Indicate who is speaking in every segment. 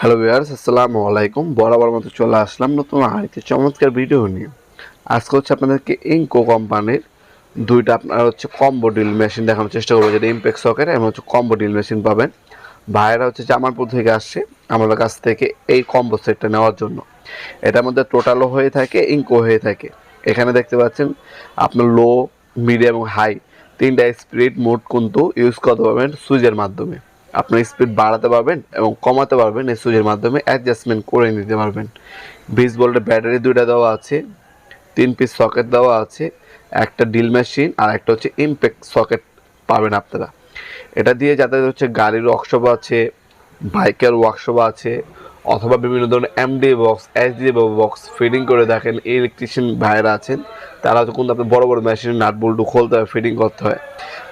Speaker 1: Hello viewers আসসালামু আলাইকুম। বরাবর মতো চলে আসলাম নতুন আরেকটি চমৎকার ভিডিও নিয়ে। আজকে হচ্ছে আপনাদেরকে ইনকো কোম্পানির দুইটা আপনার হচ্ছে কম্বো ডিল মেশিন দেখানোর চেষ্টা করব। যেটা ইমপ্যাক্ট সকেট এবং হচ্ছে কম্বো ডিল মেশিন পাবেন। ভাইয়েরা হচ্ছে জামালপুর থেকে আসছে আমাদের কাছ থেকে এই কম্বো সেটটা নেওয়ার জন্য। এটার মধ্যে টোটালও হয়ে থাকে ইনকো হয়ে থাকে। এখানে দেখতে পাচ্ছেন আপনার লো মিডিয়াম এবং হাই তিনটা স্পিড মোড কিন্তু ইউজ করতে পারবেন সুইচের মাধ্যমে। আপনার স্পিড বাড়াতে পারবেন এবং কমাতে পারবেন এই সুইচের মাধ্যমে অ্যাডজাস্টমেন্ট করে নিতে পারবেন। বিশ ভোল্টের ব্যাটারি দুইটা দেওয়া আছে, তিন পিস সকেট দেওয়া আছে, একটা ডিল মেশিন আর একটা হচ্ছে ইমপ্যাক্ট সকেট পাবেন আপনারা। এটা দিয়ে যাদের হচ্ছে গাড়ির ওয়ার্কশপ আছে বাইকের ওয়ার্কশপ আছে, অথবা বিভিন্ন ধরনের MD box SD box fitting করে দেখেন ইলেকট্রিশিয়ান ভাইয়েরা আছেন। তারা তো কিন্তু আপনার বড় বড় মেশিনের নাট বল্টু খুলতে হয় ফিটিং করতে হয়।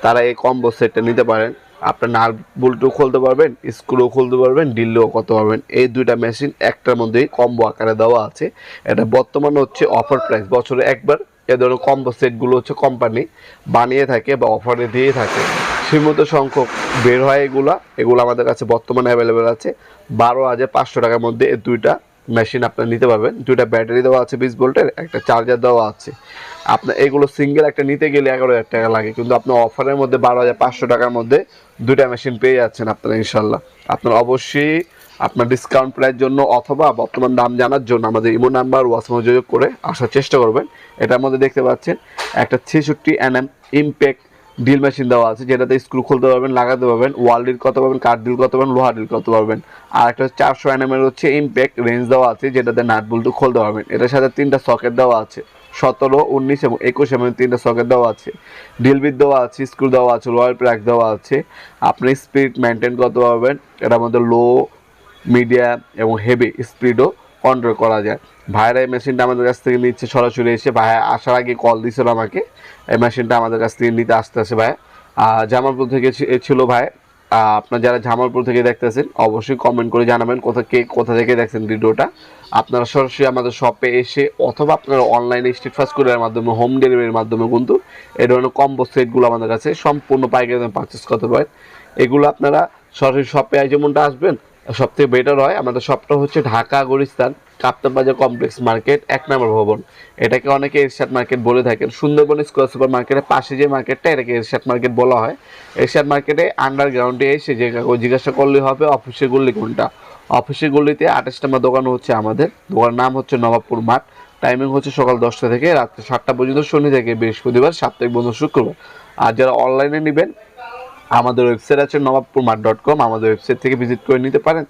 Speaker 1: তারা এই কম্বো সেটটা নিতে পারেন। আপনার নাট বল্টু খুলতে পারবেন স্ক্রু খুলতে পারবেন ডিলও করতে পারবেন। এই দুইটা মেশিন একটার মধ্যেই কম্বো আকারে দেওয়া আছে। এটা বর্তমানে হচ্ছে অফার প্রাইস বছরে একবার এ ধরনের কম্বো সেটগুলো হচ্ছে কোম্পানি বানিয়ে থাকে বা অফারে দিয়ে থাকে। সীমিত সংখ্যক বের হয় এগুলো। এগুলো আমাদের কাছে বর্তমানে অ্যাভেলেবেল আছে। বারো হাজার পাঁচশো টাকার মধ্যে এই দুইটা মেশিন আপনারা নিতে পারবেন। দুটা ব্যাটারি দেওয়া আছে বিশ ভোল্টের একটা চার্জার দেওয়া আছে। আপনার এগুলো সিঙ্গেল একটা নিতে গেলে এগারো হাজার টাকা লাগে, কিন্তু আপনার অফারের মধ্যে বারো হাজার পাঁচশো টাকার মধ্যে দুইটা মেশিন পেয়ে যাচ্ছেন আপনারা ইনশাল্লাহ আপনার অবশ্যই আপনার ডিসকাউন্ট প্রাইস জন্য অথবা বর্তমান দাম জানার জন্য আমাদের ইমো নাম্বার যোগাযোগ করে আসার চেষ্টা করবেন। এটার মধ্যে দেখতে পাচ্ছেন, একটা ছেষট্টি এনএম ইমপ্যাক্ট ডিল মেশিন দেওয়া আছে, যেটাতে স্ক্রু খুলতে পারবেন, লাগাতে পারবেন ওয়াল ডিল করতে পারবেন কাঠ ডিল করতে পারবেন, লোহা ডিল করতে পারবেন। আর একটা হচ্ছে চারশো এনএম এর হচ্ছে ইমপ্যাক্ট রেঞ্জ দেওয়া আছে, যেটাতে নাট বল্টু খুলতে পারবেন। এটার সাথে তিনটা সকেট দেওয়া আছে, সতেরো, উনিশ এবং একুশ এমএম তিনটা সকেট দেওয়া আছে। ডিল বিট দেওয়া আছে স্ক্রু দেওয়া আছে লোয়ার প্র্যাক দেওয়া আছে। আপনি স্পিড মেনটেন করতে পারবেন, এটার মধ্যে লো মিডিয়াম এবং হেভি স্পিডও কন্ট্রোল করা যায়। ভাইরা এই মেশিনটা আমাদের কাছ থেকে নিচ্ছে, সরাসরি এসে ভাই, আসার আগে কল দিয়েছিল আমাকে। এই মেশিনটা আমাদের কাছ থেকে নিতে আসতে আসে ভাই জামালপুর থেকে ছিল ভাই আপনার যারা জামালপুর থেকে দেখতেছেন, অবশ্যই কমেন্ট করে জানাবেন কোথা কে, কোথা থেকে দেখছেন ভিডিওটা। আপনারা সরাসরি আমাদের শপে এসে, অথবা আপনারা অনলাইনে স্ট্রিট ফাস্ট কুরিয়ারের মাধ্যমে হোম ডেলিভারির মাধ্যমে কিন্তু এই ধরনের কম্বো সেটগুলো আমাদের কাছে সম্পূর্ণ পাইকারি দামে পারচেস করতে পারেন। এগুলো আপনারা সরাসরি শপে যেমনটা আসবেন সব থেকে বেটার হয়, আমাদের শপটা হচ্ছে ঢাকা, গুলিস্তান, কাপ্তান বাজার কমপ্লেক্স মার্কেট এক নম্বর ভবন। এটাকে অনেকে এরশাদ মার্কেট বলে থাকেন। সুন্দরবন স্কোয়ার সুপার মার্কেটের পাশে যে মার্কেটটা এটাকে এরশাদ মার্কেট বলা হয়। এরশাদ মার্কেটে আন্ডারগ্রাউন্ডে এসে যে জিজ্ঞাসা করলে হবে অফিসে গল্লি কোনটা? অফিসের গল্লিতে আঠাশ নম্বর দোকান হচ্ছে আমাদের। দোকানের নাম হচ্ছে নবাবপুর মাঠ। টাইমিং হচ্ছে সকাল দশটা থেকে রাত্রে সাতটা পর্যন্ত শনি থেকে বৃহস্পতিবার, সাপ্তাহিক বন্ধু শুক্রবার। আর যারা অনলাইনে নেবেন আমাদের ওয়েবসাইট আছে নবাবপুর মাঠ ডট কম আমাদের ওয়েবসাইট থেকে ভিজিট করে নিতে পারেন।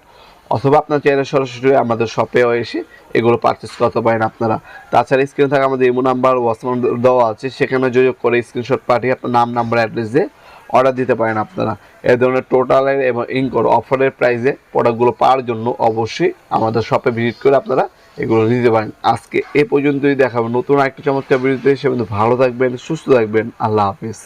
Speaker 1: অথবা আপনার চাইলে সরাসরি আমাদের শপেও এসে এগুলো পারচেস করতে পারেন আপনারা। তাছাড়া স্ক্রিনে থাকা আমাদের ইমো নাম্বার হোয়াটসঅ্যাপ দেওয়া আছে। সেখানে যোগাযোগ করে স্ক্রিনশট পাঠিয়ে আপনার নাম নাম্বার অ্যাড্রেস দিয়ে অর্ডার দিতে পারেন আপনারা। এ ধরনের টোটালের এবং ইনকোর অফারের প্রাইসে প্রোডাক্টগুলো পাওয়ার জন্য অবশ্যই আমাদের শপে ভিজিট করে আপনারা এগুলো নিতে পারেন। আজকে এ পর্যন্তই দেখাবো। নতুন একটা চমৎকার ভিডিওতে সে ভালো থাকবেন, সুস্থ থাকবেন। আল্লাহ হাফিজ।